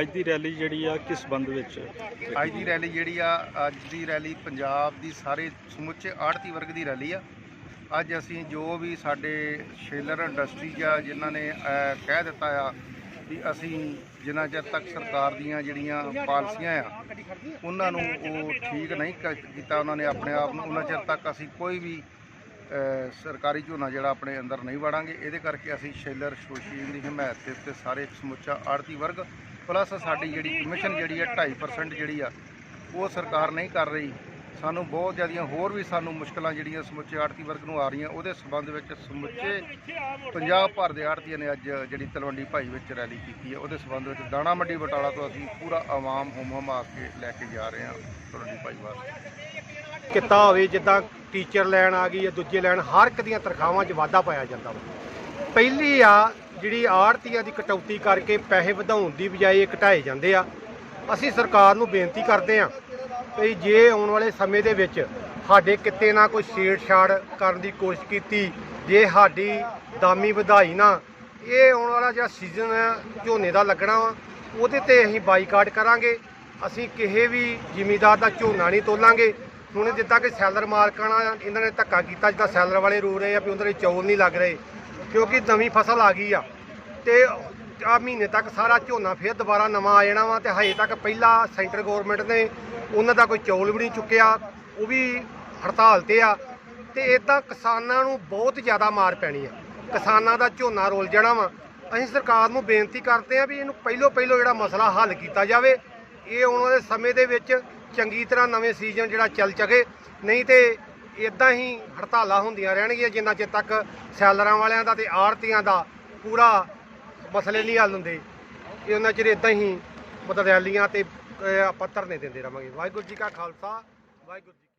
ਅੱਜ ਦੀ ਰੈਲੀ ਜਿਹੜੀ ਆ, ਕਿਸ ਸੰਬੰਧ ਵਿੱਚ? ਅੱਜ ਦੀ ਰੈਲੀ ਜਿਹੜੀ ਆ, ਅੱਜ ਦੀ ਰੈਲੀ ਪੰਜਾਬ ਦੀ ਸਾਰੇ ਸਮੁੱਚੇ ਆੜਤੀ ਵਰਗ ਦੀ ਰੈਲੀ ਆ। ਅੱਜ ਅਸੀਂ ਜੋ ਵੀ ਸਾਡੇ ਸ਼ੇਲਰ ਇੰਡਸਟਰੀ ਜਾਂ ਜਿਨ੍ਹਾਂ ਨੇ ਕਹਿ ਦਿੱਤਾ ਆ ਵੀ ਅਸੀਂ ਜਿੰਨਾ ਚਿਰ ਤੱਕ ਸਰਕਾਰ ਦੀਆਂ ਜਿਹੜੀਆਂ ਪਾਲਿਸੀਆਂ ਆ, ਉਹਨਾਂ ਨੂੰ ਉਹ ਠੀਕ ਨਹੀਂ ਕ- ਕੀਤਾ, ਉਹਨਾਂ ਨੇ ਆਪਣੇ ਆਪ ਨੂੰ, ਉਹਨਾਂ ਚਿਰ ਤੱਕ ਅਸੀਂ ਕੋਈ ਵੀ ਸਰਕਾਰੀ ਝੋਨਾ ਜਿਹੜਾ ਆਪਣੇ ਅੰਦਰ ਨਹੀਂ ਵੜਾਂਗੇ, ਇਹਦੇ ਕਰਕੇ ਅਸੀਂ ਸ਼ੇਲਰ ਐਸੋਸੀਏਸ਼ਨ ਦੀ ਹਮਾਇਤ ਦੇ ਉੱਤੇ ਸਾਰੇ ਸਮੁੱਚਾ ਆੜਤੀ ਵਰਗ ਪਲੱਸ ਸਾਡੀ ਜਿਹੜੀ ਕਮਿਸ਼ਨ ਜਿਹੜੀ ਆ 2.5% ਜਿਹੜੀ ਆ, ਉਹ ਸਰਕਾਰ ਨਹੀਂ ਕਰ ਰਹੀ। ਸਾਨੂੰ ਬਹੁਤ ਜ਼ਿਆਦੀਆਂ ਹੋਰ ਵੀ ਸਾਨੂੰ ਮੁਸ਼ਕਲਾਂ ਜਿਹੜੀਆਂ ਸਮੁੱਚੇ ਆੜਤੀ ਵਰਗ ਨੂੰ ਆ ਰਹੀਆਂ, ਉਹਦੇ ਸਬੰਧ ਵਿੱਚ ਸਮੁੱਚੇ ਪੰਜਾਬ ਭਰ ਦੇ ਆੜਤੀਆਂ ਨੇ ਅੱਜ ਜਿਹੜੀ ਤਲਵੰਡੀ ਭਾਈ ਵਿੱਚ ਰੈਲੀ ਕੀਤੀ ਹੈ, ਉਹਦੇ ਸਬੰਧ ਵਿੱਚ ਦਾਣਾ ਮੰਡੀ ਬਟਾਲਾ ਤੋਂ ਅਸੀਂ ਪੂਰਾ ਆਵਾਮ ਹੁਮ ਆ ਕੇ ਲੈ ਕੇ ਜਾ ਰਹੇ ਹਾਂ ਤਲਵੰਡੀ ਭਾਈ ਵਾਸਤੇ। ਕਿੱਤਾ ਹੋਵੇ, ਜਿੱਦਾਂ ਟੀਚਰ ਲੈਣ ਆ ਗਈ ਜਾਂ ਦੂਜੇ ਲੈਣ, ਹਰ ਇੱਕ ਦੀਆਂ ਤਨਖਾਹਾਂ 'ਚ ਵਾਧਾ ਪਾਇਆ ਜਾਂਦਾ ਵਾ। ਪਹਿਲੀ ਆ ਜਿਹੜੀ ਆੜਤੀਆਂ ਦੀ ਕਟੌਤੀ ਕਰਕੇ ਪੈਸੇ ਵਧਾਉਣ ਦੀ ਬਜਾਏ ਇਹ ਘਟਾਏ ਜਾਂਦੇ ਆ। ਅਸੀਂ ਸਰਕਾਰ ਨੂੰ ਬੇਨਤੀ ਕਰਦੇ ਆ ਕਿ ਜੇ ਆਉਣ ਵਾਲੇ ਸਮੇਂ ਦੇ ਵਿੱਚ ਸਾਡੇ ਕਿਤੇ ਨਾ ਕੋਈ ਛੇੜਛਾੜ ਕਰਨ ਦੀ ਕੋਸ਼ਿਸ਼ ਕੀਤੀ, ਜੇ ਸਾਡੀ ਦਾਮੀ ਵਧਾਈ ਨਾ, ਇਹ ਆਉਣ ਵਾਲਾ ਜਿਹੜਾ ਸੀਜ਼ਨ ਝੋਨੇ ਦਾ ਲੱਗਣਾ ਵਾ, ਉਹਦੇ ਤੇ ਅਸੀਂ ਬਾਈਕਾਟ ਕਰਾਂਗੇ। ਅਸੀਂ ਕਿਸੇ ਵੀ ਜ਼ਿਮੀਦਾਰ ਦਾ ਝੋਨਾ ਨਹੀਂ ਤੋਲਾਂਗੇ। ਹੁਣ ਜਿੱਦਾਂ ਕਿ ਸੈਲਰ ਮਾਲਕਾਂ ਨਾਲ ਇਹਨਾਂ ਨੇ ਧੱਕਾ ਕੀਤਾ, ਜਿੱਦਾਂ ਸੈਲਰ ਵਾਲੇ ਰੋ ਰਹੇ ਆ ਵੀ ਉਹਨਾਂ ਦੇ ਚੌਲ ਨਹੀਂ ਲੱਗ ਰਹੇ, ਕਿਉਂਕਿ ਨਵੀਂ ਫਸਲ ਆ ਗਈ ਆ। ਤੇ ਆ ਮਹੀਨੇ ਤੱਕ ਸਾਰਾ ਝੋਨਾ ਫਿਰ ਦੁਬਾਰਾ ਨਵਾਂ ਆ ਜਾਣਾ ਵਾ ਤੇ ਹਜੇ ਤੱਕ ਪਹਿਲਾ ਸੈਂਟਰ ਗਵਰਨਮੈਂਟ ਨੇ ਉਹਨਾਂ ਦਾ ਕੋਈ ਚੌਲ ਵੀ ਨਹੀਂ ਚੁੱਕਿਆ, ਉਹ ਵੀ ਹੜਤਾਲ ਤੇ ਆ। ਤੇ ਇਦਾਂ ਕਿਸਾਨਾਂ ਨੂੰ ਬਹੁਤ ਜ਼ਿਆਦਾ ਮਾਰ ਪੈਣੀ ਆ। ਕਿਸਾਨਾਂ ਦਾ ਝੋਨਾ ਰੋਲ ਜਾਣਾ ਵਾ। ਅਸੀਂ ਸਰਕਾਰ ਨੂੰ ਬੇਨਤੀ ਕਰਦੇ ਆ ਵੀ ਇਹਨੂੰ ਪਹਿਲੋ ਪਹਿਲੋ ਜਿਹੜਾ ਮਸਲਾ ਹੱਲ ਕੀਤਾ ਜਾਵੇ, ਇਹ ਆਉਣ ਵਾਲੇ ਸਮੇਂ ਦੇ ਵਿੱਚ ਚੰਗੀ ਤਰ੍ਹਾਂ ਨਵੇਂ ਸੀਜ਼ਨ ਜਿਹੜਾ ਚੱਲ ਚਗੇ ਨਹੀਂ ਤੇ ਇਦਾਂ ਹੀ ਹੜਤਾਲਾਂ ਹੁੰਦੀਆਂ ਰਹਿਣਗੀਆਂ, ਜਿੰਨਾ ਚਿਰ ਤੱਕ ਸੈਲਰਾਂ ਵਾਲਿਆਂ ਦਾ ਤੇ ਆੜਤੀਆਂ ਦਾ ਪੂਰਾ ਮਸਲੇ ਨਹੀਂ ਹੱਲ ਹੁੰਦੇ। ਇਹ ਉਹਨਾਂ ਚਿਰ ਇਦਾਂ ਹੀ ਮਤਲਬ ਰੈਲੀਆਂ ਤੇ ਪੱਤਰ ਨਹੀਂ ਦਿੰਦੇ ਰਵਾਂਗੇ। ਵਾਹਿਗੁਰੂ ਜੀ ਕਾ ਖਾਲਸਾ, ਵਾਹਿਗੁਰੂ ਜੀ